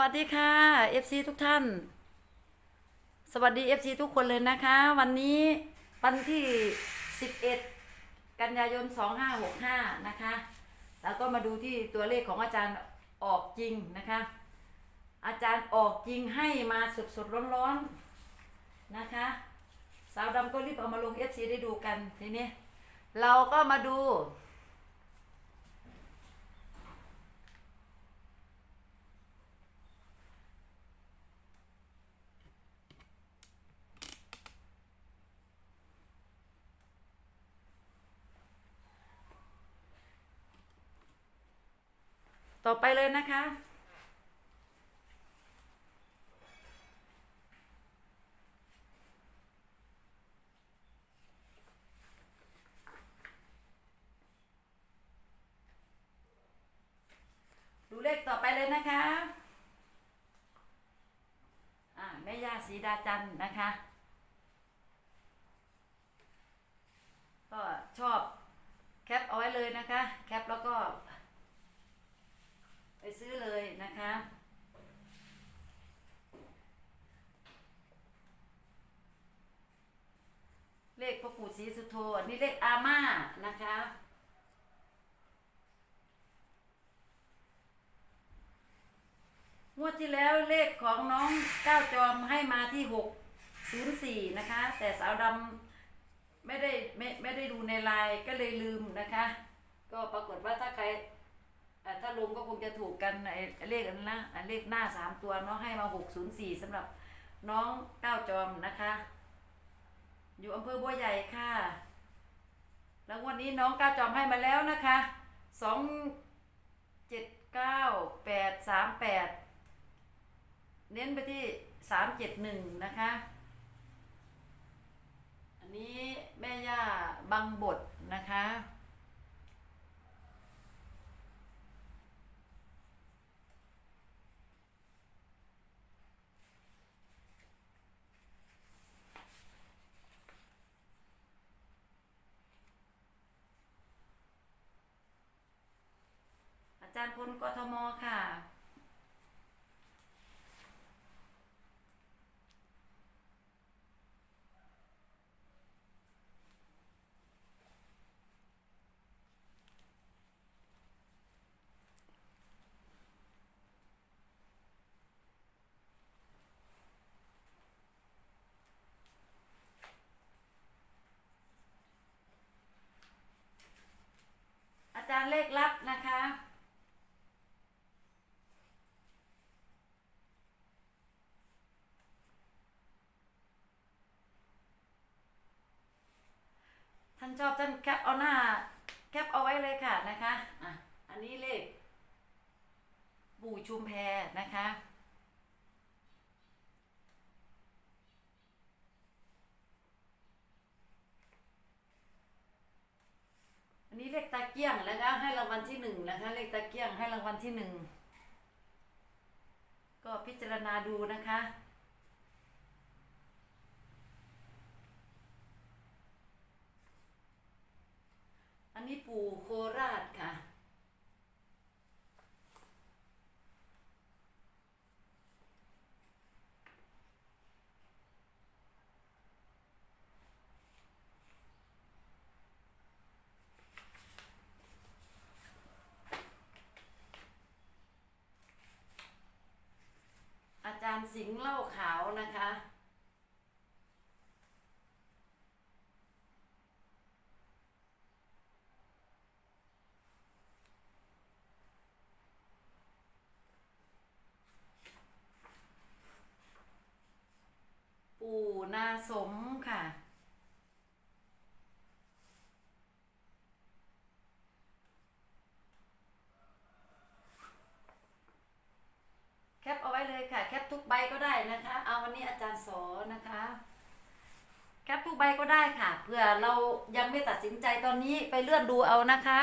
วัสดีค่ะ FC ทุกท่าน สวัสดี FC ทุกคนเลยนะคะ วันนี้วันที่ 11 กันยายน 2565 นะคะ แล้วก็มาดูที่ตัวเลขของอาจารย์ออกจริงนะคะ อาจารย์ออกจริงให้มาสดๆร้อนๆนะคะ สาวดำก็รีบเอามาลง FC ได้ดูกันทีนี้เราก็มาดู ต่อไปเลยนะคะ ดูเลขต่อไปเลยนะคะอ่าแม่ย่าสีดาจันนะคะ ก็ชอบแคปเอาไว้เลยนะคะ แคปแล้วก็ ไปซื้อเลยนะคะเลขพ่อปู่ศรีสุโธอันนี้เลขอาม่านะคะ งวดที่แล้วเลขของน้องก้าวจอมให้มาที่หกศูนย์สี่นะคะ แต่สาวดำไม่ได้ไม่ไม่ได้ดูในไลน์ก็เลยลืมนะคะ ก็ปรากฏว่าถ้าใคร ลงก็คงจะถูกกันเลขอันนะเลขหน้าสามตัวเนาะให้มาหกศูนย์สี่สำหรับน้องก้าวจอมนะคะ อยู่อำเภอบัวใหญ่ค่ะ แล้ววันนี้น้องก้าวจอมให้มาแล้วนะคะสองเจ็ดเก้าแปดสามแปดเน้นไปที่สามเจ็ดหนึ่งนะคะ อันนี้แม่ย่าบังบทนะคะ จารย์พลกทมค่ะ อาจารย์เลขลับนะคะ ชอบท่านแคปเอาหน้า แคปเอาไว้เลยค่ะนะคะอะอันนี้เลขปู่ชุมแพนะคะอันนี้เลขตาเกี้ยงนะคะให้รางวัลที่หนึ่งนะคะเลขตาเกี้ยงให้รางวัลที่หนึ่งก็พิจารณาดูนะคะ นี้ปู่โคราชค่ะ อาจารย์สิงห์เล่าขาวนะคะ ปู่นาสมค่ะ แคปเอาไว้เลยค่ะ แคปทุกใบก็ได้นะคะ เอาวันนี้อาจารย์สอนะคะแคปทุกใบก็ได้ค่ะเผื่อเรายังไม่ตัดสินใจตอนนี้ไปเลื่อนดูเอานะคะ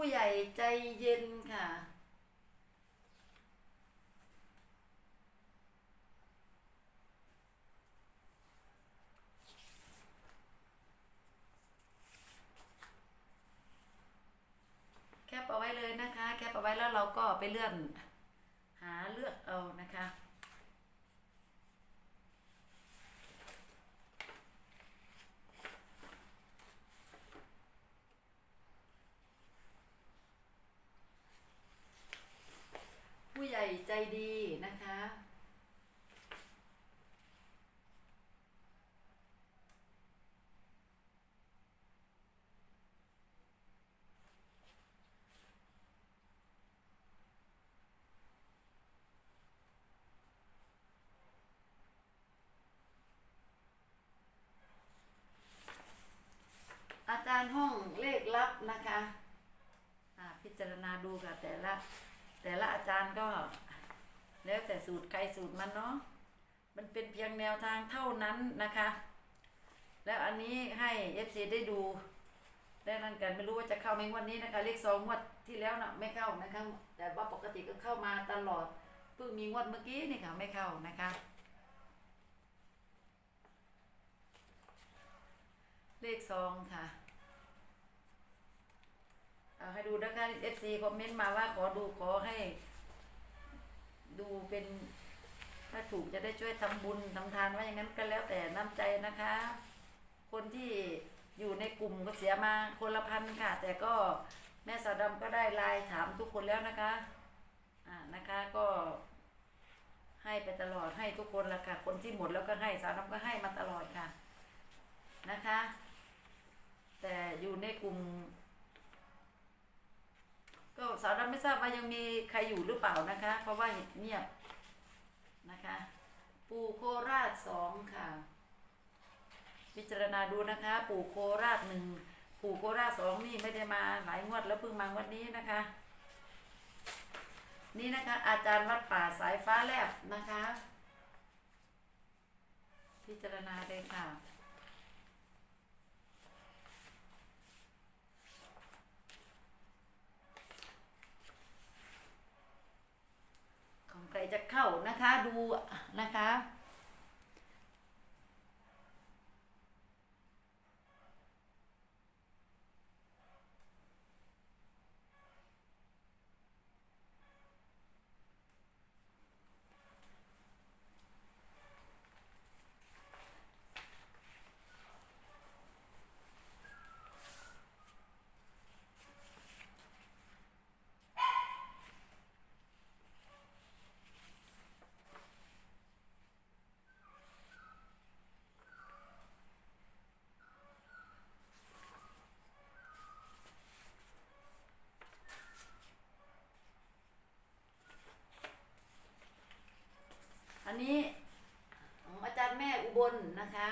ผู้ใหญ่ใจเย็นค่ะ แคปเอาไว้เลยนะคะ แคปเอาไว้แล้วเราก็ไปเลื่อน หาเลือกเอานะคะ ผู้ใหญ่ใจ ดีนะคะ อาจารย์ห้องเลขลับนะคะ พิจารณาดูค่ะแต่ละ แต่ละอาจารย์ก็ แล้วแต่สูตรใครสูตรมันเนาะมันเป็นเพียงแนวทางเท่านั้นนะคะ แล้วอันนี้ให้ FC ได้ดูได้นั่นกันไม่รู้ว่าจะเข้าไหมงวันนี้นะคะเลขสองงวดที่แล้วนะไม่เข้านะคะแต่ว่าปกติก็เข้ามาตลอดเพิ่งมีงวดเมื่อกี้นี่ค่ะไม่เข้านะคะ เลขสองค่ะเอาให้ดูนะคะ FC คอมเมนต์มาว่าขอดูขอให้ ดูเป็น ถ้าถูกจะได้ช่วยทำบุญทำทานว่าอย่างนั้นก็แล้วแต่น้ำใจนะคะ คนที่อยู่ในกลุ่มก็เสียมาคนละพันค่ะ แต่ก็แม่สาวดำก็ได้ไลน์ถามทุกคนแล้วนะคะอ่านะคะก็ให้ไปตลอดให้ทุกคนละค่ะ คนที่หมดแล้วก็ให้สาวดำก็ให้มาตลอดค่ะนะคะ แต่อยู่ในกลุ่ม ก็สาวดำไม่ทราบว่ายังมีใครอยู่หรือเปล่านะคะ เพราะว่าเงียบนะคะ ปู่โคราชสองค่ะ พิจารณาดูนะคะ ปู่โคราชหนึ่งปู่โคราชสองนี่ไม่ได้มาหลายงวดแล้วเพิ่งมางวดนี้นะคะ นี่นะคะ อาจารย์วัดป่าสายฟ้าแลบนะคะ พิจารณาเลยค่ะ ของ ใครจะเข้านะคะดูนะคะ อันนี้ของอาจารย์แม่อุบลนะคะ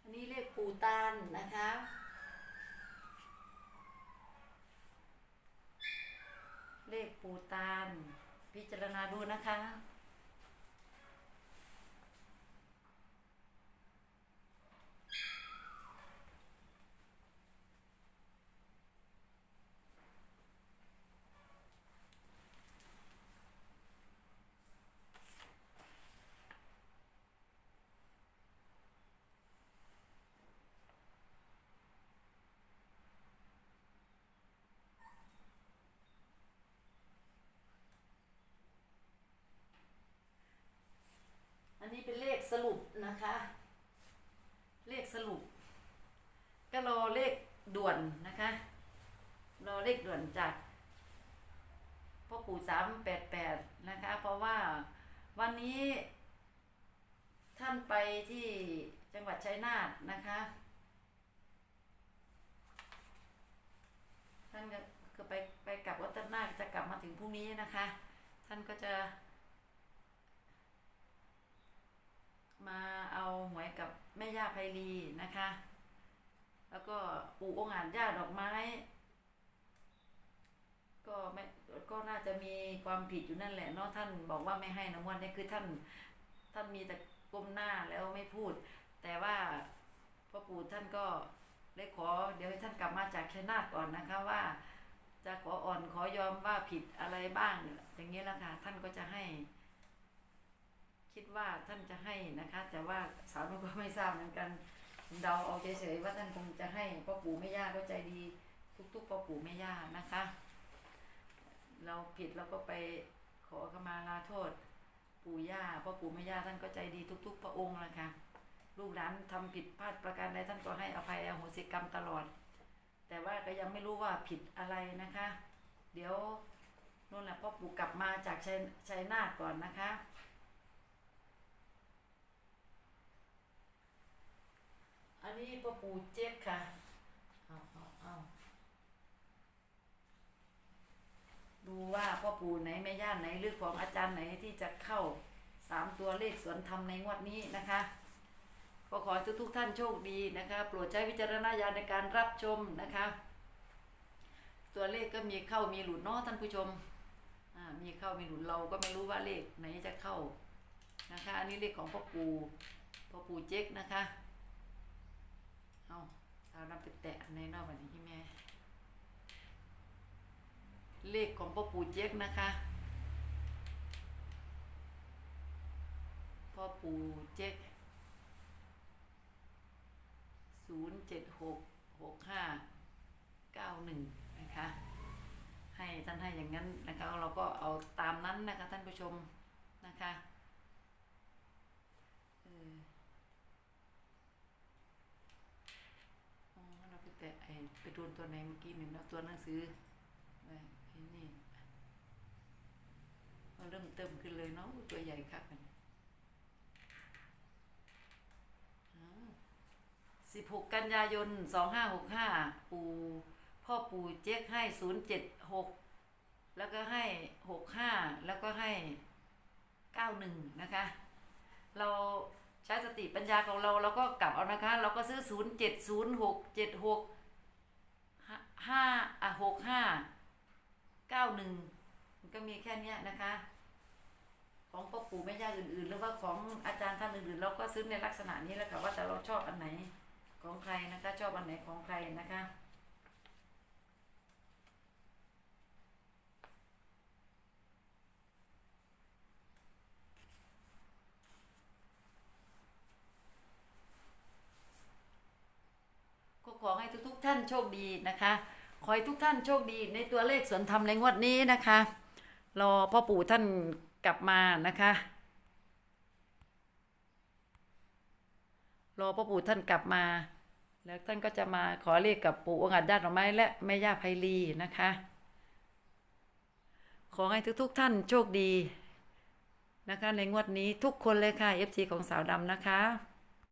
อันนี้เลขปูตานนะคะ เลขปู ตาน พิจารณาดูนะคะ สรุปนะคะ เลขสรุป ก็รอเลขด่วนนะคะ รอเลขด่วนจากพ่อปู่สามแปดแปดนะคะ เพราะว่าวันนี้ท่านไปที่จังหวัดชัยนาทนะคะ ท่านก็คือไปไปกลับวัดนาคจะกลับมาถึงพรุ่งนี้นะคะ ท่านก็จะ มาเอาหวยกับแม่ย่าไพลีนะคะ แล้วก็ปู่องค์อาจย่าดอกไม้ ก็ไม่ก็น่าจะมีความผิดอยู่นั่นแหละเนาะท่านบอกว่าไม่ให้นะวันนี้คือท่านท่านมีแต่ก้มหน้าแล้วไม่พูด แต่ว่าพ่อปู่ท่านก็ได้ขอเดี๋ยวให้ท่านกลับมาจากชัยนาทก่อนนะคะว่า จะขออ่อนขอยอมว่าผิดอะไรบ้างอย่างนี้ละค่ะท่านก็จะให้ คิดว่าท่านจะให้นะคะ แต่ว่าสาวนุก็ไม่ทราบเหมือนกันเดาเอาเฉยๆว่าท่านคงจะให้พ่อปู่แม่ย่าก็ใจดีทุกๆพ่อปู่แม่ย่านะคะ เราผิดเราก็ไปขอขมาลาโทษ ปู่ย่าพ่อปู่แม่ย่าท่านก็ใจดีทุก ๆ พระองค์แหละค่ะลูกหลานทำผิดพลาดประการใดท่านก็ให้อภัยอโหสิกรรมตลอด แต่ว่าก็ยังไม่รู้ว่าผิดอะไรนะคะ เดี๋ยวนู่นแหละพ่อปู่กลับมาจากชัยชัยนาทก่อนนะคะ อั นี้พ่อปู่เจ๊กค่ะเอาเอาเอาดูว่าพ่อปู่ไหนแม่ย่าไหนหรือของอาจารย์ไหนที่จะเข้าสามตัวเลขสวนธรรมในงวดนี้นะคะก็ขอให้ทุกท่านโชคดีนะคะ โปรดใช้วิจารณญาณในการรับชมนะคะ ตัวเลขก็มีเข้ามีหลุดเนาะท่านผู้ชมอ่ามีเข้ามีหลุดเราก็ไม่รู้ว่าเลขไหนจะเข้านะคะ อันนี้เลขของพ่อปู่พ่อปู่เจ๊กนะคะ เอาเอานำไปแตะในนอกวันนี้ที่แม่ เลขของพ่อปู่เจ๊กนะคะพ่อปู่เจ๊กศูนย์เจ็ดหกหกห้าเก้าหนึ่งนะคะ ให้ท่านให้อย่างนั้นนะคะ เราก็เอาตามนั้นนะคะท่านผู้ชมนะคะเออ อ๋อเราไปแตะไอ้ไป โดนตัวไหนเมื่อกี้หนึ่งแล้วตัวหนังสือไอ้ไอ้นี่มันเริ่มเติมขึ้นเลยเนาะตัวใหญ่ครับมันสิบหกกันยายนสองห้าหกห้าปู่พ่อปู่เจ๊กให้ศูนย์เจ็ดหกแล้วก็ให้หกห้าแล้วก็ให้เก้าหนึ่งนะคะ เราใช้สติปัญญาของเราเราก็กลับเอานะคะ เราก็ซื้อศูนย์เจ็ดศูนย์หกเจ็ดหก ห้าอะหกห้าเก้าหนึ่งมันก็มีแค่เนี้ยนะคะ ของพ่อปู่แม่ย่าอื่นๆ หรือว่าของอาจารย์ท่านอื่นๆ เราก็ซื้อในลักษณะนี้แล้วค่ะว่าแต่เราชอบอันไหนของใครนะคะ ชอบอันไหนของใครนะคะ ให้ทุกๆท่านโชคดีนะคะ ขอให้ทุกท่านโชคดีในตัวเลขสวนธรรมในงวดนี้นะคะ รอพ่อปู่ท่านกลับมานะคะ รอพ่อปู่ท่านกลับมา แล้วท่านก็จะมาขอเลขกับปู่องค์อาจญาติดอกไม้และแม่ย่าไพลีนะคะ ขอให้ทุกๆท่านโชคดีนะคะในงวดนี้ทุกคนเลยค่ะ FC ของสาวดำนะคะ